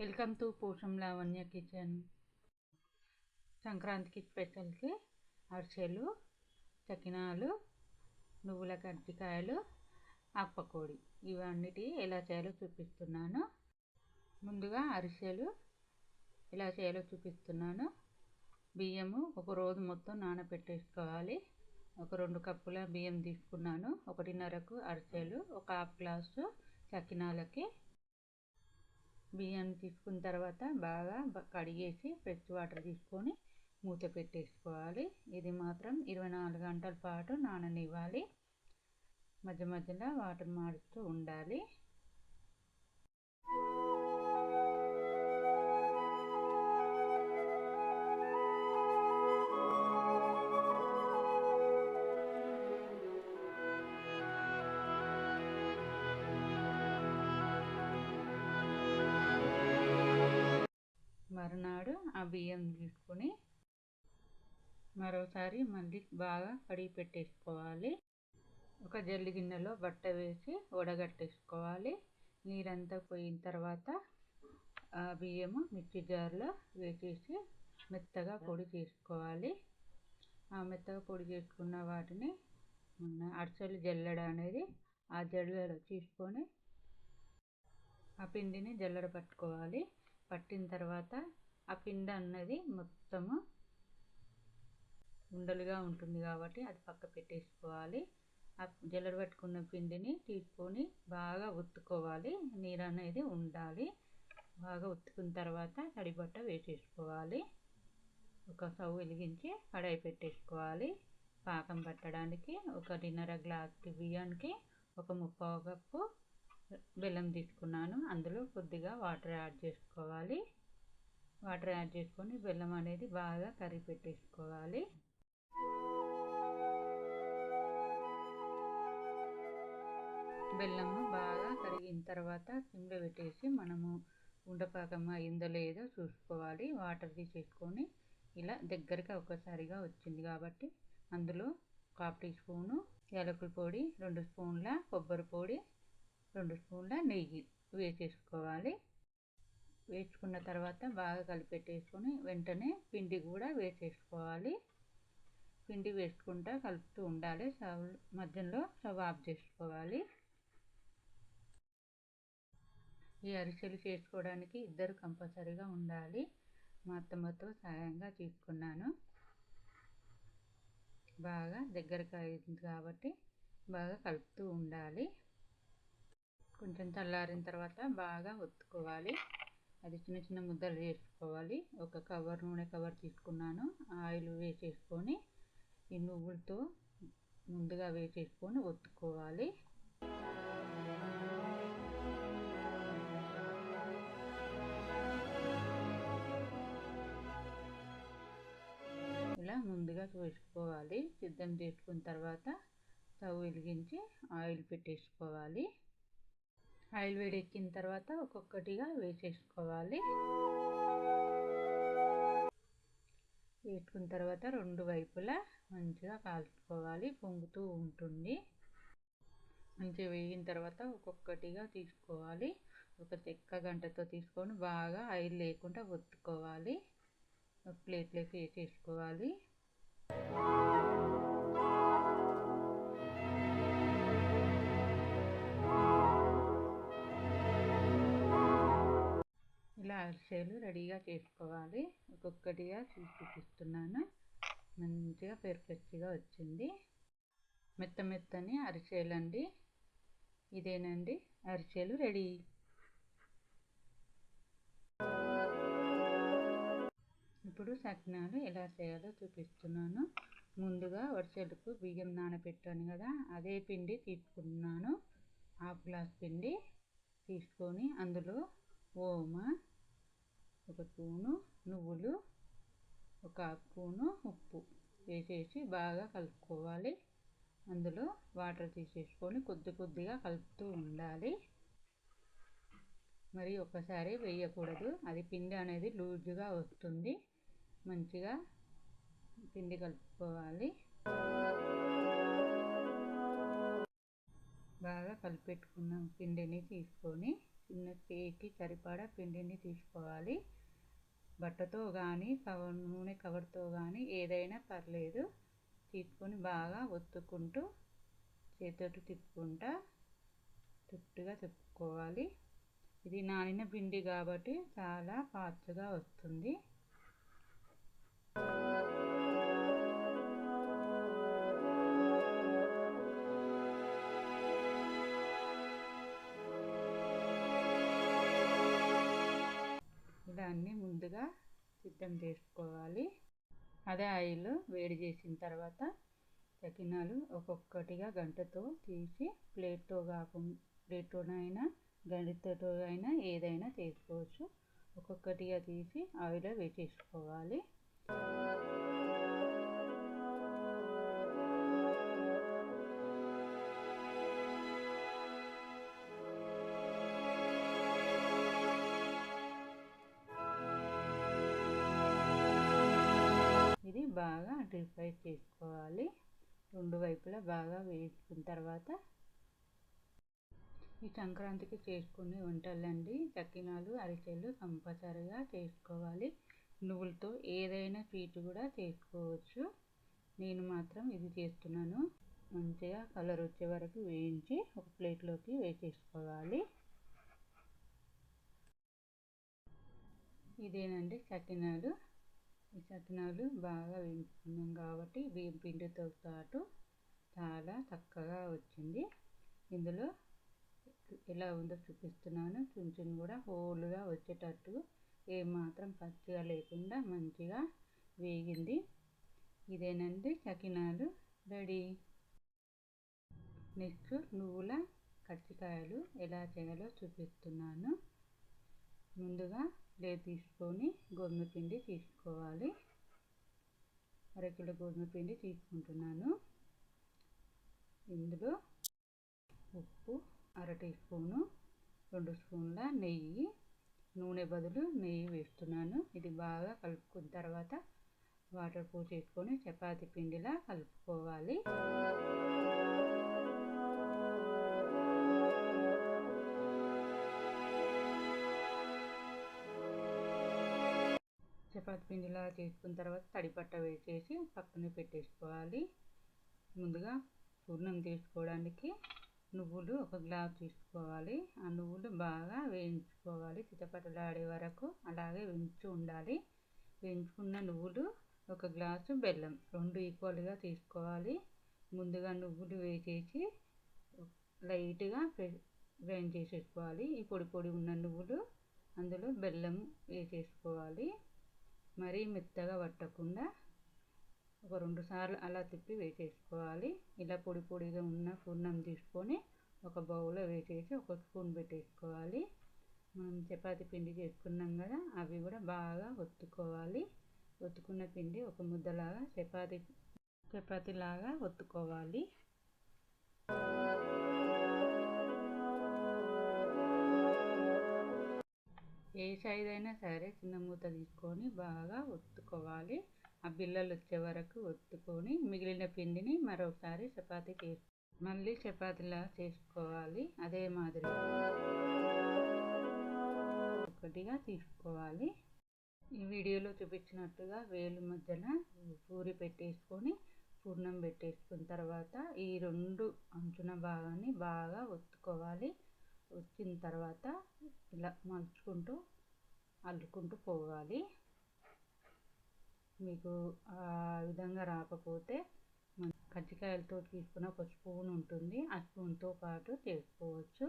Welcome to Posham Lavanya kitchen. సంక్రాంతికి స్పెషల్కి అరిసెలు చకినాలు నువ్వుల కజ్జికాయలు ఆకుపకోడి. ఇవన్నిటి ఎలా చేయాలో చూపిస్తున్నాను. ముందుగా అరిసెలు ఎలా చేయాలో చూపిస్తున్నాను. బియ్యము ఒక రోజు మొత్తం నానబెట్టేసుకోవాలి. ఒక రెండు కప్పుల బియ్యం తీసుకున్నాను. ఒకటిన్నరకు అరిసెలు ఒక హాఫ్ గ్లాసు చకినాలకి బియ్యం తీసుకున్న తర్వాత బాగా కడిగేసి ఫ్రెష్ వాటర్ తీసుకొని మూత పెట్టేసుకోవాలి. ఇది మాత్రం ఇరవై నాలుగు గంటల పాటు నాననివ్వాలి. మధ్య మధ్యలో వాటర్ మారుస్తూ ఉండాలి. మరునాడు ఆ బియ్యం తీసుకొని మరోసారి మళ్ళీ బాగా కడిగి పెట్టేసుకోవాలి. ఒక జల్లి గిన్నెలో బట్ట వేసి వడగట్టేసుకోవాలి. నీరంతా పోయిన తర్వాత ఆ బియ్యము మిక్సీ జార్లో వేసేసి మెత్తగా పొడి చేసుకోవాలి. ఆ మెత్తగా పొడి చేసుకున్న వాటిని మన అరిసెలు జల్లెడ అనేది ఆ జల్లెడ తీసుకొని ఆ పిండిని జల్లెడ పట్టుకోవాలి. పట్టిన తర్వాత ఆ పిండి అన్నది మొత్తము ఉండలుగా ఉంటుంది కాబట్టి అది పక్క పెట్టేసుకోవాలి. ఆ జల్లడ పట్టుకున్న పిండిని తీసుకొని బాగా ఉత్తుకోవాలి నీరు అనేది ఉండాలి. బాగా ఉత్తుకున్న తర్వాత తడిబట్ట వేసేసుకోవాలి. ఒక స్టవ్ వెలిగించి కడాయి పెట్టేసుకోవాలి. పాకం పట్టడానికి ఒకటిన్నర గ్లాస్ బియ్యానికి ఒక ముప్పావు కప్పు బెల్లం తీసుకున్నాను. అందులో కొద్దిగా వాటర్ యాడ్ చేసుకోవాలి. వాటర్ యాడ్ చేసుకొని బెల్లం అనేది బాగా కరిగి పెట్టేసుకోవాలి బెల్లము బాగా కరిగిన తర్వాత సిమ్లో పెట్టేసి మనము ఉండపాకం అయిందో లేదో చూసుకోవాలి. వాటర్ తీసేసుకొని ఇలా దగ్గరగా ఒక్కసారిగా వచ్చింది కాబట్టి అందులో కాఫీ టీ స్పూను యాలకుల పొడి రెండు స్పూన్ల కొబ్బరి పొడి రెండు స్పూన్ల నెయ్యి వేసేసుకోవాలి. వేసుకున్న తర్వాత బాగా కలిపెట్టేసుకొని వెంటనే పిండి కూడా వేసేసుకోవాలి. పిండి వేసుకుంటా కలుపుతూ ఉండాలి. స్టవ్ మధ్యలో స్టవ్ ఆఫ్ చేసుకోవాలి. ఈ అరిసెలు చేసుకోవడానికి ఇద్దరు కంపల్సరీగా ఉండాలి. మా అత్తమ్మతో సహాయంగా తీసుకున్నాను. బాగా దగ్గరకు అయింది కాబట్టి బాగా కలుపుతూ ఉండాలి. కొంచెం చల్లారిన తర్వాత బాగా ఒత్తుకోవాలి. అది చిన్న చిన్న ముద్దలు చేసుకోవాలి ఒక కవర్ నూనె కవర్ తీసుకున్నాను. ఆయిల్ వేసేసుకొని ఈ నువ్వులతో ముందుగా వేసేసుకొని ఒత్తుకోవాలి. ఇలా ముందుగా వేసుకోవాలి. సిద్ధం చేసుకున్న తర్వాత స్టవ్ వెలిగించి ఆయిల్ పెట్టేసుకోవాలి. ఆయిల్ వేడెక్కిన తర్వాత ఒక్కొక్కటిగా వేసేసుకోవాలి. వేసుకున్న తర్వాత రెండు వైపులా మంచిగా కాల్చుకోవాలి. పొంగుతూ ఉంటుంది. మంచిగా వేగిన తర్వాత ఒక్కొక్కటిగా తీసుకోవాలి. ఒక చెక్క గంటతో తీసుకొని బాగా ఆయిల్ లేకుండా ఒత్తుకోవాలి. ప్లేట్లోకి వేసేసుకోవాలి. అరిసెలు రెడీగా చేసుకోవాలి. ఒక్కొక్కటిగా చూసి చూపిస్తున్నాను. మంచిగా పెర్ఫెక్ట్గా వచ్చింది. మెత్త మెత్తని అరిసెలు అండి ఇదేనండి. అరిసెలు రెడీ. ఇప్పుడు సకినాలు ఎలా చేయాలో చూపిస్తున్నాను. ముందుగా వరిసెలకు బియ్యం నానబెట్టాను కదా అదే పిండి తీసుకున్నాను హాఫ్ గ్లాస్ పిండి తీసుకొని అందులో ఓమ ఒక స్పూను నువ్వులు ఒక స్పూను ఉప్పు. వేసేసి బాగా కలుపుకోవాలి. అందులో వాటర్ తీసేసుకొని కొద్ది కొద్దిగా కలుపుతూ ఉండాలి. మరి ఒకసారి వేయకూడదు. అది పిండి అనేది లూజ్గా వస్తుంది. మంచిగా పిండి కలుపుకోవాలి. బాగా కలిపెట్టుకున్న పిండిని తీసుకొని. చిన్న కేక్కి సరిపడా పిండిని తీసుకోవాలి. బట్టతో కానీ కవర్ నూనె కవర్తో కానీ ఏదైనా పర్లేదు. తీసుకొని బాగా ఒత్తుకుంటూ చేతితో తిప్పుకుంటా తుట్టుగా తిప్పుకోవాలి ఇది నానిన పిండి కాబట్టి చాలా పాచుగా వస్తుంది. ముందుగా సిద్ధం చేసుకోవాలి. అదే ఆయిల్ వేడి చేసిన తర్వాత చకినాలు ఒక్కొక్కటిగా గంటతో తీసి ప్లేట్తో కాకుండా ప్లేట్తోనైనా గంటతో అయినా ఏదైనా చేసుకోవచ్చు. ఒక్కొక్కటిగా తీసి ఆయిల్లో వేసేసుకోవాలి. డీప్ ఫ్రై చేసుకోవాలి. రెండు వైపులా బాగా వేసుకున్న తర్వాత ఈ సంక్రాంతికి చేసుకునే వంటలండి. చక్కినాలు అరిసెలు కంపల్సరిగా చేసుకోవాలి. నువ్వులతో ఏదైనా స్వీట్ కూడా చేసుకోవచ్చు. నేను మాత్రం ఇది చేస్తున్నాను. మంచిగా కలర్ వచ్చే వరకు వేయించి ఒక ప్లేట్లోకి వేసేసుకోవాలి. ఇదేనండి చక్కినాలు. ఈ సకినాలు బాగా వేయించుకున్నాం కాబట్టి బియ్యం పిండితో పాటు చాలా చక్కగా వచ్చింది. ఇందులో ఎలా ఉందో చూపిస్తున్నాను. చుంచుని కూడా హోల్గా వచ్చేటట్టు ఏమాత్రం పచ్చిగా లేకుండా మంచిగా వేగింది. ఇదేనండి చకినాలు. రెడీ. నెక్స్ట్ నువ్వుల కచ్చికాయలు ఎలా చేయాలో చూపిస్తున్నాను. ముందుగా ప్లేట్ తీసుకొని గోధుమ పిండి తీసుకోవాలి. అరకిలో గోధుమ పిండి తీసుకుంటున్నాను. ఇందులో ఉప్పు అర టీ స్పూను రెండు స్పూన్ల నెయ్యి నూనె బదులు నెయ్యి వేస్తున్నాను. ఇది బాగా కలుపుకున్న తర్వాత వాటర్ పోసేసుకొని చపాతి పిండిలా కలుపుకోవాలి. చపాతి పిండిలా చేసుకున్న తర్వాత తడిపట్ట వేసేసి పక్కన పెట్టేసుకోవాలి. ముందుగా పూర్ణం తీసుకోవడానికి నువ్వులు ఒక గ్లాస్ తీసుకోవాలి. ఆ నువ్వులు బాగా వేయించుకోవాలి. చితపటలాడే వరకు అలాగే వేయించి ఉండాలి. వేయించుకున్న నువ్వులు ఒక గ్లాసు బెల్లం రెండు ఈక్వల్గా తీసుకోవాలి. ముందుగా నువ్వులు వేసేసి లైట్గా గ్రైండ్ చేసేసుకోవాలి. ఈ పొడి పొడి ఉన్న నువ్వులు అందులో బెల్లం వేసేసుకోవాలి. మరీ మెత్తగా పట్టకుండా ఒక రెండు సార్లు అలా తిప్పి వేసేసుకోవాలి ఇలా పొడి పొడిగా ఉన్న పూర్ణం తీసుకొని ఒక బౌల్లో వేసేసి ఒక స్పూన్ పెట్టేసుకోవాలి. మనం చపాతి పిండి చేసుకున్నాం కదా అవి కూడా బాగా ఒత్తుకోవాలి. ఒత్తుకున్న పిండి ఒక ముద్దలాగా చపాతి చపాతీలాగా ఒత్తుకోవాలి. ఏ సైజ్ అయినా సరే చిన్న మూత తీసుకొని బాగా ఒత్తుకోవాలి. ఆ బిల్లలు వచ్చే వరకు ఒత్తుకొని మిగిలిన పిండిని మరొకసారి చపాతీ చేసి మళ్ళీ చపాతీలా చేసుకోవాలి. అదే మాదిరి. ఒకటిగా తీసుకోవాలి. ఈ వీడియోలో చూపించినట్టుగా వేలు మధ్యన పూరి పెట్టేసుకొని పూర్ణం పెట్టేసుకున్న తర్వాత ఈ రెండు అంచున భాగాన్ని బాగా ఒత్తుకోవాలి. వచ్చిన తర్వాత ఇలా మలుచుకుంటూ అల్లుకుంటూ పోవాలి. మీకు ఆ విధంగా రాకపోతే కజ్జికాయలతో తీసుకున్న ఒక స్పూన్ ఉంటుంది. ఆ స్పూన్తో పాటు చేసుకోవచ్చు.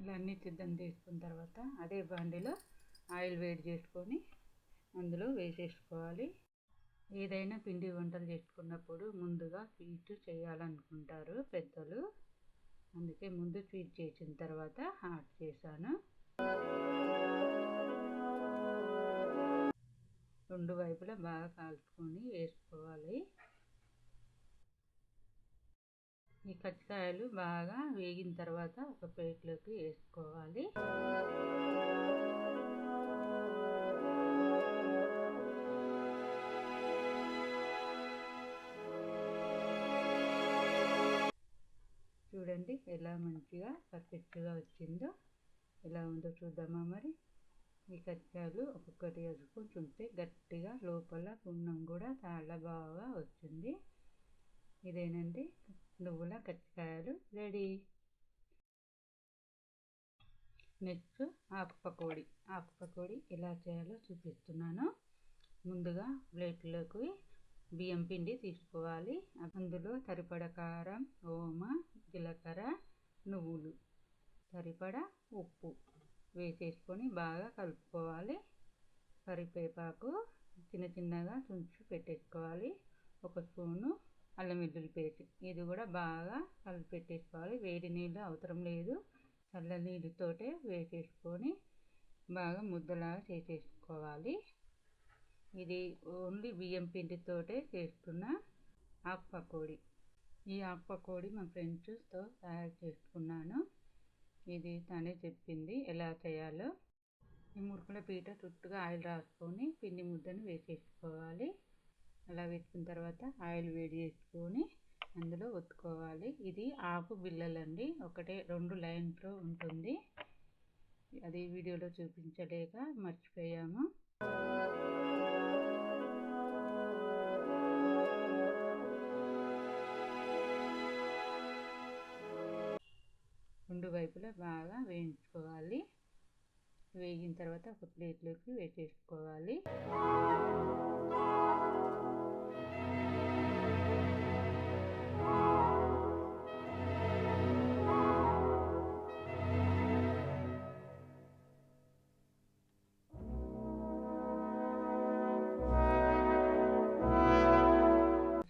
ఇలా అన్నీ సిద్ధం చేసుకున్న తర్వాత అదే బండిలో ఆయిల్ వేడి చేసుకొని అందులో వేసేసుకోవాలి. ఏదైనా పిండి వంటలు చేసుకున్నప్పుడు ముందుగా స్వీట్ చేయాలనుకుంటారు పెద్దలు. అందుకే ముందు స్వీట్ చేసిన తర్వాత హాట్ చేశాను. రెండు వైపులా బాగా కాల్చుకొని వేసుకోవాలి. ఈ కచ్చికాయలు బాగా వేగిన తర్వాత ఒక ప్లేట్లోకి వేసుకోవాలి. ఎలా మంచిగా పర్ఫెక్ట్గా వచ్చిందో ఎలా ఉందో చూద్దామా మరి? ఈ కచ్చాలు ఒక్కొక్కటి వేసుకొని చుంటే గట్టిగా లోపల పున్నం కూడా చాలా బాగా వచ్చింది. ఇదేనండి. నువ్వుల కచ్చికాయలు రెడీ. నెక్స్ట్ ఆకు పకోడి ఆకు పకోడి ఎలా చేయాలో చూపిస్తున్నాను. ముందుగా ప్లేట్లోకి బియ్యం పిండి తీసుకోవాలి. అందులో సరిపడ కారం ఓమ జీలకర్ర నువ్వులు సరిపడ ఉప్పు వేసేసుకొని బాగా కలుపుకోవాలి. కరివేపాకు చిన్న చిన్నగా తుంచి పెట్టేసుకోవాలి. ఒక స్పూను అల్లం వెల్లుల్లి పేస్ట్. ఇది కూడా బాగా కలిపి పెట్టేసుకోవాలి. వేడి నీళ్ళు అవసరం లేదు. చల్ల నీళ్ళతోటే వేసేసుకొని బాగా ముద్దలాగా చేసేసుకోవాలి. ఇది ఓన్లీ బియ్యం పిండితోటే చేస్తున్న ఆకు పకోడీ ఈ ఆకు పకోడీ మా ఫ్రెండ్స్తో తయారు చేసుకున్నాను. ఇది తనే చెప్పింది ఎలా చేయాలో. ఈ మురుకుల పీట చుట్టుగా ఆయిల్ రాసుకొని పిండి ముద్దను వేసేసుకోవాలి. అలా వేసుకున్న తర్వాత ఆయిల్ వేడి చేసుకొని అందులో ఒత్తుకోవాలి. ఇది ఆకు బిళ్ళలండి. ఒకటే రెండు లైన్స్లో ఉంటుంది. అది వీడియోలో చూపించలేక మర్చిపోయాము. కూడా బాగా వేయించుకోవాలి. వేగిన తర్వాత ఒక ప్లేట్లోకి వేసేసుకోవాలి.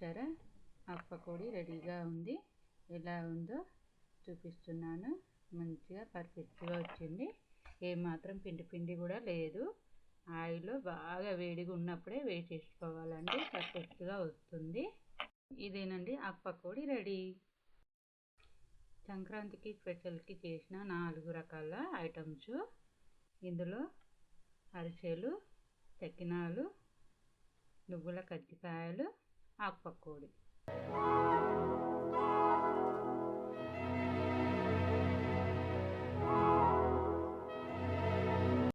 సరే ఆ రెడీగా ఉంది. ఎలా ఉందో చూపిస్తున్నాను. మంచిగా పర్ఫెక్ట్గా వచ్చింది. ఏమాత్రం పిండి పిండి కూడా లేదు. ఆయిల్ బాగా వేడిగా ఉన్నప్పుడే వేసేసుకోవాలండి పర్ఫెక్ట్గా వస్తుంది. ఇదేనండి అప్పకోడి పకోడీ రెడీ. సంక్రాంతికి స్పెషల్కి చేసిన నాలుగు రకాల ఐటమ్స్. ఇందులో అరిసెలు చకినాలు నువ్వుల కజ్జికాయలు ఆకు పకోడీ